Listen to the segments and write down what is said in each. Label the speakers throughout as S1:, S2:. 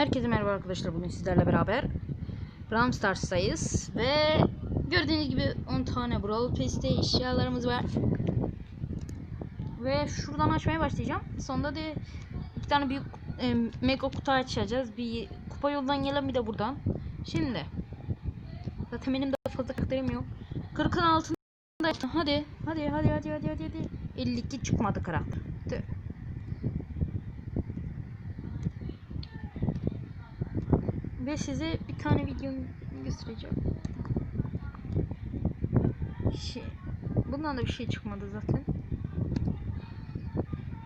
S1: Herkese merhaba arkadaşlar. Bugün sizlerle beraber Brawl Stars'tayız ve gördüğünüz gibi 10 tane Brawl Pass'te eşyalarımız var. Ve şuradan açmaya başlayacağım. Sonunda da iki tane büyük e, mega kutu açacağız. Bir kupa yoldan gelen bir de buradan. Şimdi zaten benim de fazla karakterim yok. 40'ın altında hadi hadi hadi hadi hadi hadi 52 çıkmadı karakter. Ve size bir tane video göstereceğim. Şey, bundan da bir şey çıkmadı zaten.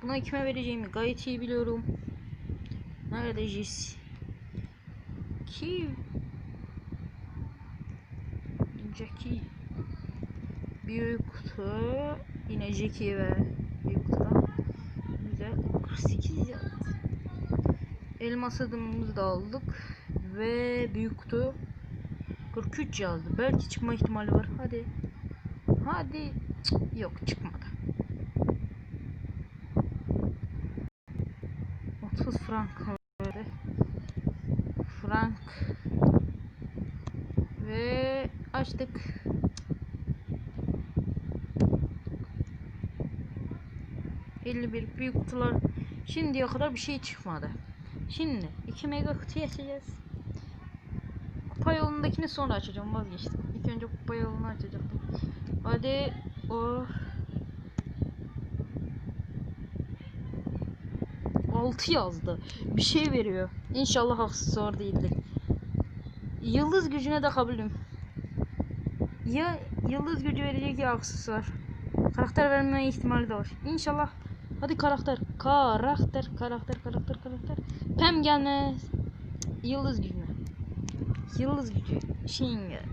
S1: Buna kime vereceğimi gayet iyi biliyorum. Nerede Jesse? Ki Jackie Büyük kutu Yine Jackie'ye ver Büyük kutudan Güzel 48 yazdı Elmas adımımızı da aldık Ve büyük kutu 43 yazdı. Belki çıkma ihtimali var. Hadi. Hadi. Cık, Yok çıkmadı. 30 frank verdi Frank. Ve açtık. bir büyük kutular. Şimdiye kadar bir şey çıkmadı. Şimdi 2 mega kutu açacağız. Kupa yolundakini sonra açacağım vazgeçtim. İlk önce kupa yolunu açacaktım. Hadi o 6 yazdı. Bir şey veriyor. İnşallah aksesuar değildir. Yıldız gücüne de kabulüm. Ya yıldız gücü verecek ya aksesuar. Karakter verme ihtimali de var. İnşallah. Hadi karakter. Karakter, karakter, karakter, karakter. Pem gelmez. Yıldız gücüne. Yıldız gücü. Şeyin geldi.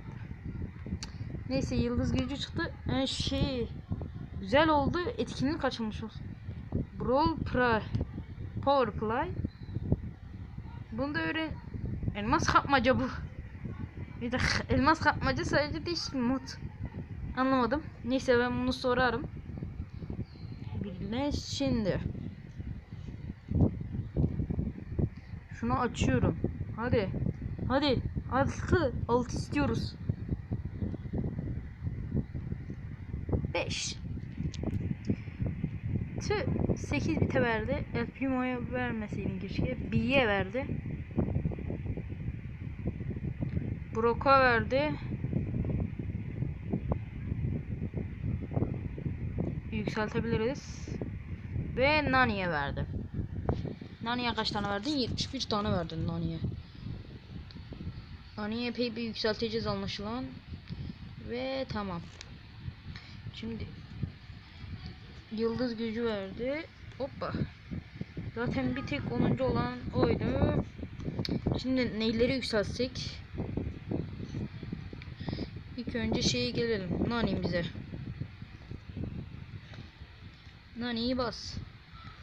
S1: Neyse yıldız gücü çıktı. Ee, şey. Güzel oldu. Etkinlik açılmış olsun. Brawl Play. Power Play. Bunu da öğren. Elmas kapmaca bu. Bir de elmas kapmaca sadece değişik mod. Anlamadım. Neyse ben bunu sorarım. Birine şimdi. Şunu açıyorum. Hadi. Hadi. Altı. Altı istiyoruz. Beş. Tüh. Sekiz bite verdi. El Primo'ya vermeseydin keşke. B'ye verdi. Brock'a verdi. Yükseltebiliriz. Ve Nani'ye verdi. Nani'ye kaç tane verdin? 71 tane verdin Nani'ye. Nani'ye epey bir yükselteceğiz anlaşılan. Ve tamam. Şimdi Yıldız gücü verdi. Hoppa. Zaten bir tek 10. olan oydu. Şimdi neyleri yükseltsek? İlk önce şeye gelelim. Nani'mize. Nani'yi bas.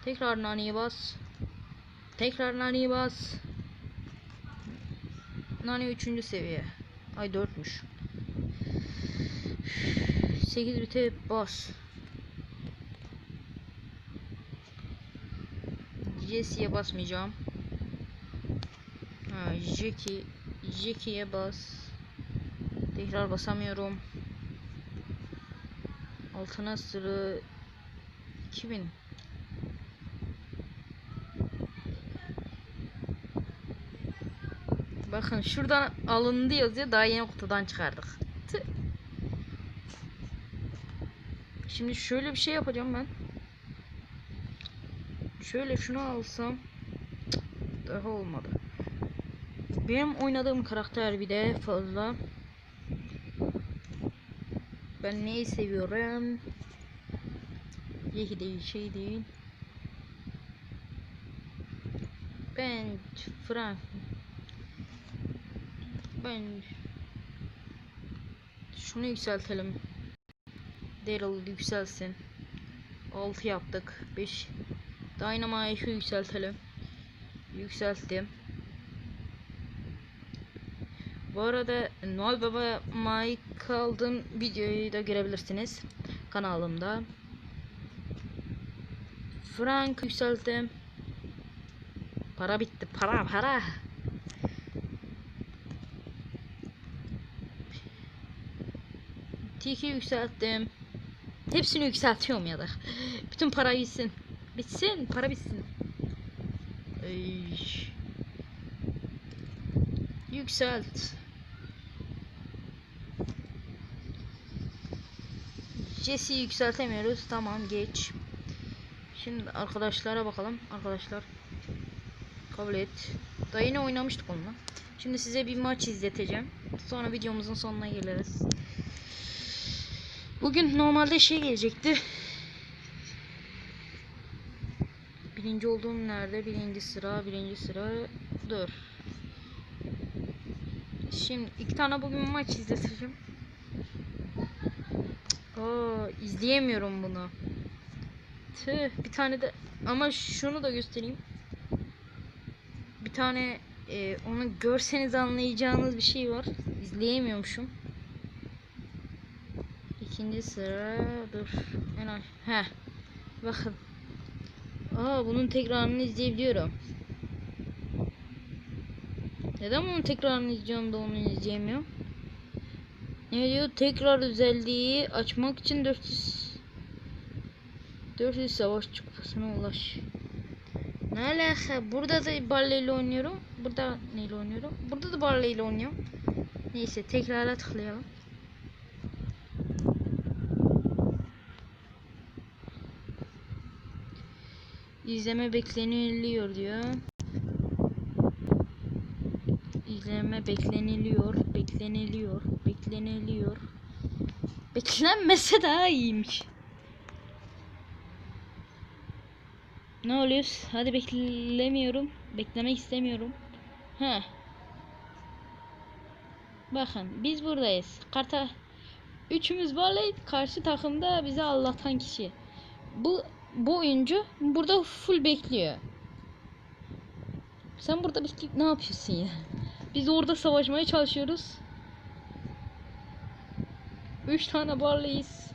S1: Tekrar Nani'yi bas. Tekrar Nani'yi bas. Nani 3. seviye. Ay 4'müş. 8 bite bas. Jesse'ye basmayacağım. Ha, Jackie Jackie'ye bas. Tekrar basamıyorum. Altına sırı 2000 Bakın şuradan alındı yazıyor. Daha yeni kutudan çıkardık. Tüh. Şimdi şöyle bir şey yapacağım ben. Şöyle şunu alsam daha olmadı. Benim oynadığım karakter bir de fazla. Ben neyi seviyorum? Yehi değil şey değil. Ben Frank. Ben şunu yükseltelim. Daryl yükselsin. 6 yaptık. 5 Dynamite'ı yükseltelim. Yükselttim. Bu arada Noel Baba Mike aldığım videoyu da görebilirsiniz kanalımda. Frank yükselttim. Para bitti. Para para. Kiki yükselttim. Hepsini yükseltiyorum ya da. Bütün para bitsin. Bitsin, para bitsin. Ey. Yükselt. Jesse'yi yükseltemiyoruz. Tamam geç. Şimdi arkadaşlara bakalım. Arkadaşlar. Kabul et. Daha yine oynamıştık onunla. Şimdi size bir maç izleteceğim. Sonra videomuzun sonuna geliriz. Bugün normalde şey gelecekti. Birinci olduğum nerede? Birinci sıra, birinci sıra. Dur. Şimdi iki tane bugün maç izleteceğim. Aa, izleyemiyorum bunu. Tüh, bir tane de ama şunu da göstereyim. Bir tane e, onu görseniz anlayacağınız bir şey var. İzleyemiyormuşum. İkinci sıra dur. En aş-. Bakın. Aa bunun tekrarını izleyebiliyorum. Neden bunun tekrarını izliyorum da onu izleyemiyorum? Ne diyor? Tekrar özelliği açmak için 400 400 savaş kupasına ulaş. Ne alaka? Burada da Barley oynuyorum. Burada neyle oynuyorum? Burada da Barley ile oynuyorum. Neyse tekrara tıklayalım. İzleme bekleniliyor diyor. İzleme bekleniliyor, bekleniliyor, bekleniliyor. Beklenmese daha iyiymiş. Ne oluyor? Hadi beklemiyorum. Beklemek istemiyorum. He. Bakın biz buradayız. Karta üçümüz varlayıp karşı takımda bize Allah'tan kişi. Bu bu oyuncu burada full bekliyor. Sen burada bekleyip ne yapıyorsun ya? Biz orada savaşmaya çalışıyoruz. Üç tane barlıyız.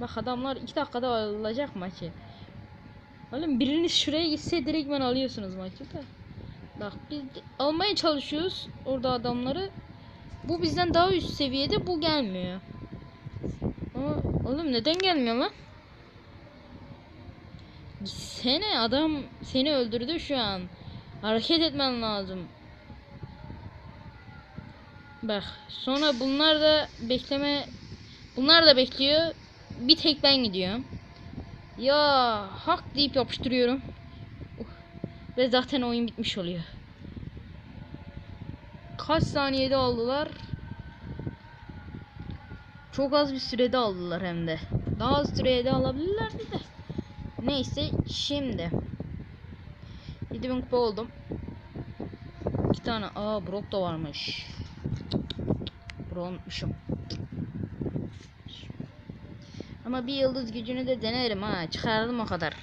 S1: Bak adamlar iki dakikada alacak maçı. Oğlum biriniz şuraya gitse direkt ben alıyorsunuz maçı da. Bak biz almaya çalışıyoruz orada adamları. Bu bizden daha üst seviyede bu gelmiyor. Ama oğlum neden gelmiyor lan? Gitsene adam seni öldürdü şu an. Hareket etmen lazım. Bak sonra bunlar da bekleme bunlar da bekliyor. Bir tek ben gidiyorum. Ya hak deyip yapıştırıyorum. Uh, Ve zaten oyun bitmiş oluyor. Kaç saniyede aldılar? Çok az bir sürede aldılar hem de. Daha az sürede alabilirlerdi de. Neyse şimdi. 7000 kupa oldum. İki tane. Aa Brock da varmış. Brock unutmuşum. Ama bir yıldız gücünü de denerim ha. Çıkardım o kadar.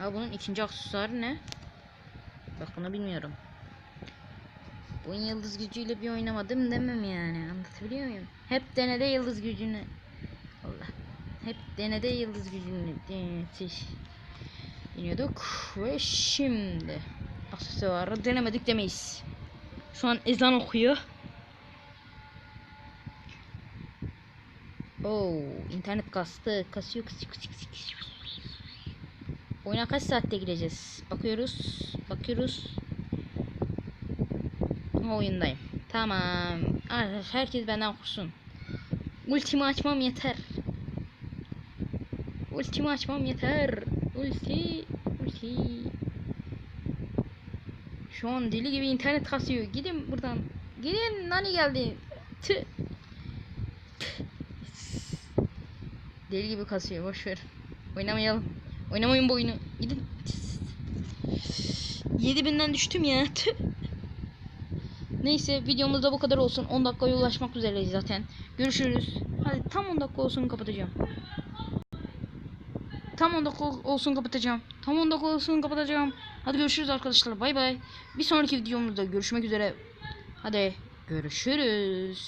S1: Aa bunun ikinci aksesuarı ne? Bak bunu bilmiyorum. Bu yıldız gücüyle bir oynamadım demem yani. Anlatabiliyor muyum? Hep denede yıldız gücünü. Allah. Hep denede yıldız gücünü. Deniyorduk ve şimdi aksesuarı denemedik demeyiz. Şu an ezan okuyor. Oo, internet kastı. Kasıyor, kasıyor, kasıyor, kasıyor. Oyuna kaç saatte gireceğiz? Bakıyoruz. Bakıyoruz. Oyundayım. Tamam. Herkes benden kursun. Ultimi açmam yeter. Ultimi açmam yeter. Ulti. Ulti. Şu an deli gibi internet kasıyor. Gidin buradan. Gidin nani geldi. Tüh. Deli gibi kasıyor. Boş ver. Oynamayalım. Oynamayın bu oyunu. Gidin. 7000'den düştüm ya. Neyse videomuzda bu kadar olsun. 10 dakikaya ulaşmak üzereyiz zaten. Görüşürüz. Hadi tam 10 dakika olsun kapatacağım. Tam 10 dakika olsun kapatacağım. Tam 10 dakika olsun kapatacağım. Hadi görüşürüz arkadaşlar. Bay bay. Bir sonraki videomuzda görüşmek üzere. Hadi görüşürüz.